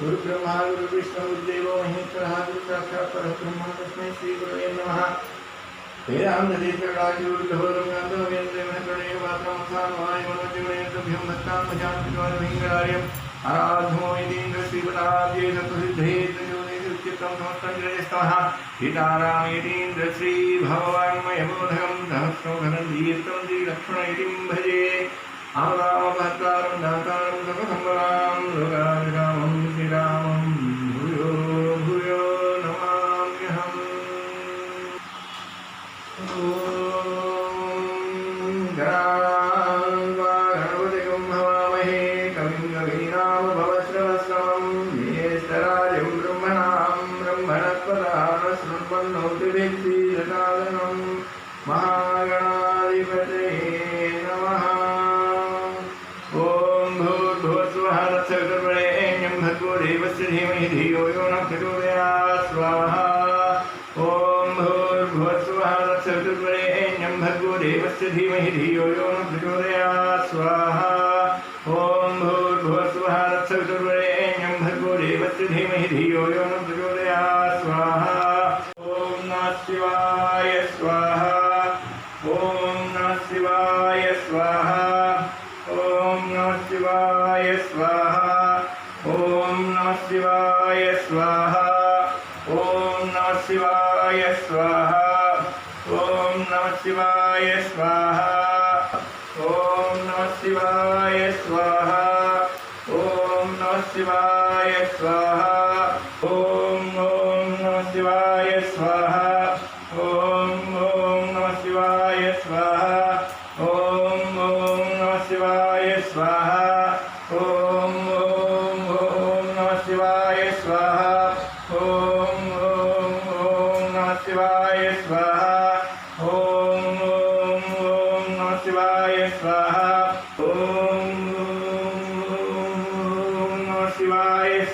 गुरु ब्रह्मा गुरु विष्णु गुरुदेव महेश्वर गुरु साक्षात पर ब्रह्म तस्में श्री गुरु नमः हे राम नदी प्रकाश गुरु गौरवगंध वेन्द्र में प्रणय वाताम साम वाय मनोजमय तभ्यम भक्ताम भजाम विद्वान विंगरार्यम आराधमो इदिन्द्र श्रीपदाब्जे तत्सिद्धे तजोनि उच्चतम नमस्कंद्रे स्तः हिताराम इदिन्द्र श्री भगवान मयबोधकम सहस्रो घनं दीर्घं दीलक्षण इदिं भजे आमदाम भर्तारं दातारं सकसंबरां लोकान् कविं कवीनामभवस्रवस्रवं ज्येष्ठराजं ब्रह्मणां ब्रह्मणस्पदानशृण्वन्नोतिभिक्षीरसादनं महागणाधिपतये नमः। ॐ भूर्भुवस्वः तत्सवितुर्वरेण्यं भर्गो देवस्य धीमहि धियो यो न प्रचोदयात् स्वाहा। ॐ भूर्भुवस्वः तत्सवितुर्वरेण्यं भर्गो देवस्य धीमहि धियो यो न प्रचोदयात् स्वाहा। धीमहि धियो यो न प्रचोदयात् स्वाहा ॐ नमः शिवाय स्वाहा ॐ नमः शिवाय स्वाहा ॐ नमः शिवाय स्वाहा ॐ नमः शिवाय स्वाहा ॐ नमः शिवाय स्वाहा ॐ नमः शिवाय स्वाहा ॐ नमः शिवाय स्वाहा ॐ नमः शिवाय स्वाहा ॐ ॐ नमः शिवाय स्वाहा ॐ ॐ नमः शिवाय स्वाहा ॐ ॐ नमः शिवाय स्वाहा ॐ ॐ ॐ नमः शिवाय स्वाहा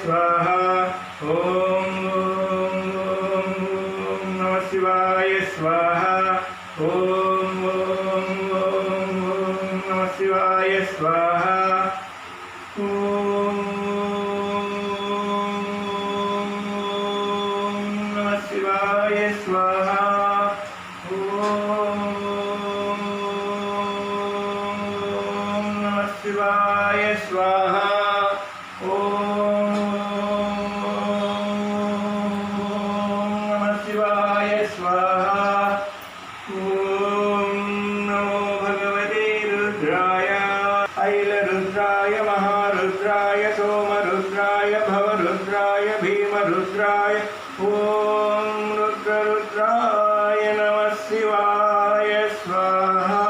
स्वाहा ॐ ॐ नमः शिवाय स्वाहा ॐ ॐ नमः शिवाय स्वाहा ॐ नमः शिवाय स्वाहा ऐलरुद्राय महारुद्राय, सोमरुद्राय, भवरुद्राय, भीमरुद्राय, ॐ रुद्ररुद्राय नमः शिवाय, स्वाहा।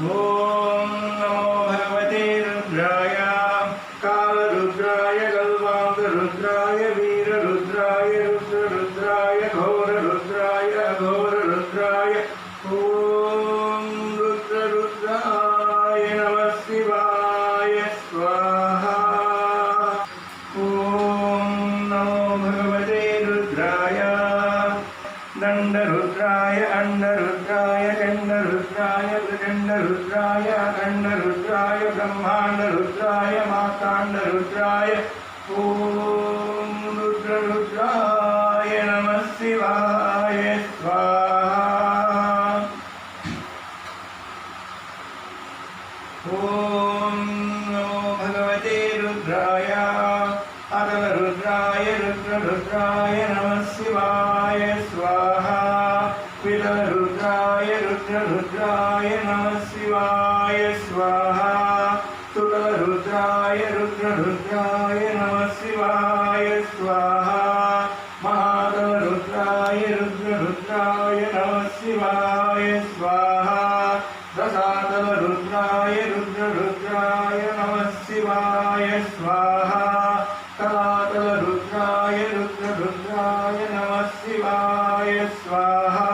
ॐ नमो भगवते रुद्राय, कालरुद्राय कल्पान्तरुद्राय वीररुद्राय, रुद्ररुद्राय घोररुद्राय അണ്ണരുദ്രായ ഗണ്ണരുദ്രായ ഗണ്ണരുദ്രായ അണ്ണരുദ്രായ ബ്രഹ്മാണ്ടരുദ്രായ മാതാണ്ടരുദ്രായ ഓം നമ ശിവായ ഭഗവതേ രുദ്രായ അതവ രുദ്രരുദ്രായ നമ ശിവായ സ്വാ रुद्ररुद्राय नमः शिवाय स्वाहा कलातलरुद्राय रुद्ररुद्राय नमः शिवाय स्वाहा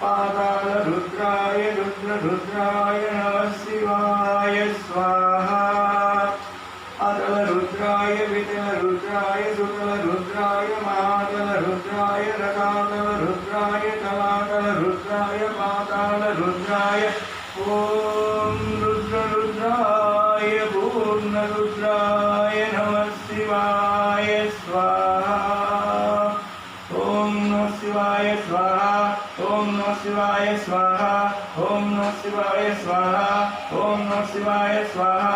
पातालरुद्राय रुद्ररुद्राय शिवाय स्वाहा ॐ नमः शिवाय स्वाहा ॐ नमः शिवाय स्वाहा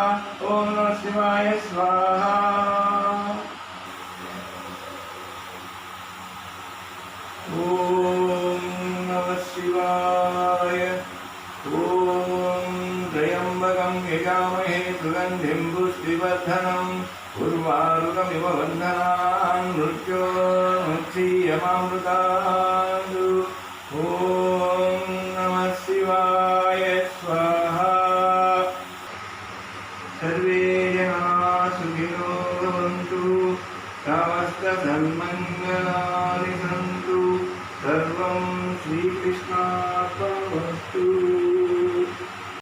ॐ नमः शिवाय स्वाहा। ॐ नमः शिवाय ॐ त्र्यम्बकं यजामहे सुगन्धिं पुष्टिवर्धनम् उर्वारुकमिव बन्धनान् मृत्योर्मुक्षीयमामृतान् सुखिनो भवन्तु समस्तसन्मङ्गलानि सन्तु सर्वं श्रीकृष्ण